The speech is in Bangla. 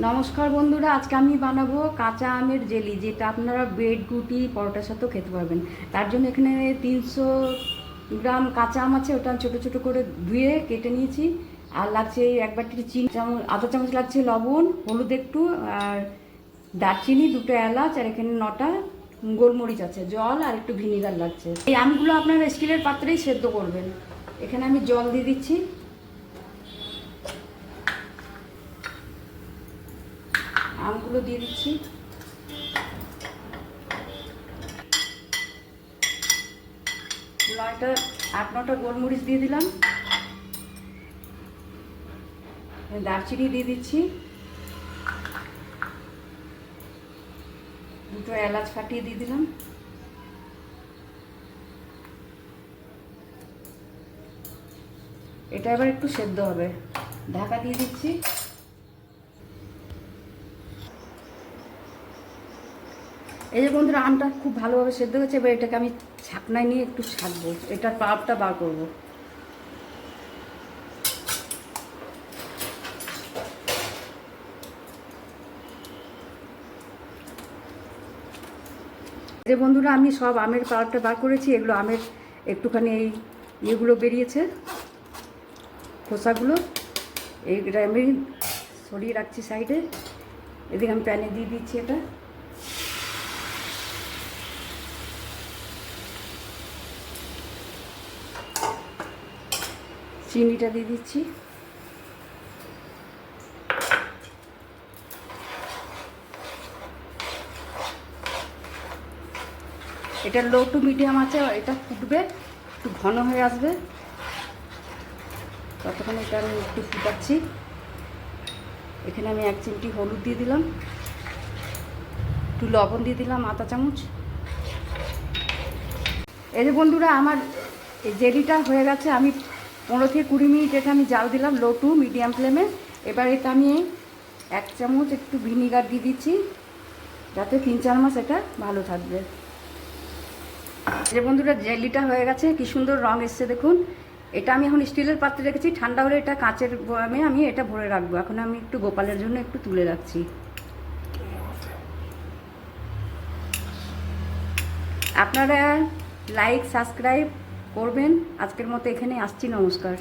নমস্কার বন্ধুরা, আজকে আমি বানাবো কাঁচা আমের জেলি, যেটা আপনারা ব্রেড গুটি পরোটার সাথেও খেতে পারবেন। তার জন্য এখানে তিনশো গ্রাম কাঁচা আম আছে, ওটা ছোটো ছোটো করে ধুয়ে কেটে নিয়েছি। আর লাগছে এক বাটি চিনি, চামচ, আধা চামচ লাগছে লবণ, হলুদ একটু, আর দারচিনি, দুটো এলাচ, আর এখানে নটা গোলমরিচ আছে, জল আর একটু ভিনিগার লাগছে। এই আমগুলো আপনারা স্টিলের পাত্রেই সেদ্ধ করবেন। এখানে আমি জল দিয়ে দিচ্ছি। আমগুলো দিয়ে দিচ্ছি। নয়টা, আট নটা গোলমরিচ দিয়ে দিলাম। দারচিনি দিয়ে দিচ্ছি। দুটো এলাচ ফাটিয়ে দিয়ে দিলাম। এটা এবার একটু সেদ্ধ হবে। ঢাকা দিয়ে দিচ্ছি। এই যে বন্ধুরা, আমটা খুব ভালোভাবে সেদ্ধ হয়েছে, এবার এটাকে আমি ছাকনায় নিয়ে একটু ছাকবো। এটার পাপটা বার করব। যে বন্ধুরা, আমি সব আমের পাল্পটা বার করেছি, এগুলো আমের একটুখানি এই ইয়েগুলো বেরিয়েছে, খোসাগুলো। এইটা আমি সরিয়ে রাখছি সাইডে। এদিকে আমি প্যানে দিয়ে দিচ্ছি এটা। চিনিটা দিয়ে দিচ্ছি। এটা লো টু মিডিয়াম আছে এটা ফুটবে, একটু ঘন হয়ে আসবে। ততক্ষণ এটা আমি একটু ফুটাচ্ছি। এখানে আমি এক চিমটি হলুদ দিয়ে দিলাম। একটু লবণ দিয়ে দিলাম আতা চামচ। এই যে বন্ধুরা, আমার জেলিটা হয়ে গেছে, আমি পনেরো থেকে কুড়ি মিনিট এটা আমি জাল দিলাম লো টু মিডিয়াম ফ্লেমে এবার এটা আমি এক চামচ একটু ভিনিগার দিয়ে দিচ্ছি, যাতে তিন চার মাস এটা ভালো থাকবে। যে বন্ধুরা, জেলিটা হয়ে গেছে, কি সুন্দর রং এসছে দেখুন। এটা আমি এখন স্টিলের পাত্রে রেখেছি, ঠান্ডা হলে এটা কাঁচের বয়ামে আমি এটা ভরে রাখব। এখন আমি একটু গোপালের জন্য একটু তুলে রাখছি। আপনারা লাইক সাবস্ক্রাইব করবেন। আজকের মতো এখানে আসছি নমস্কার।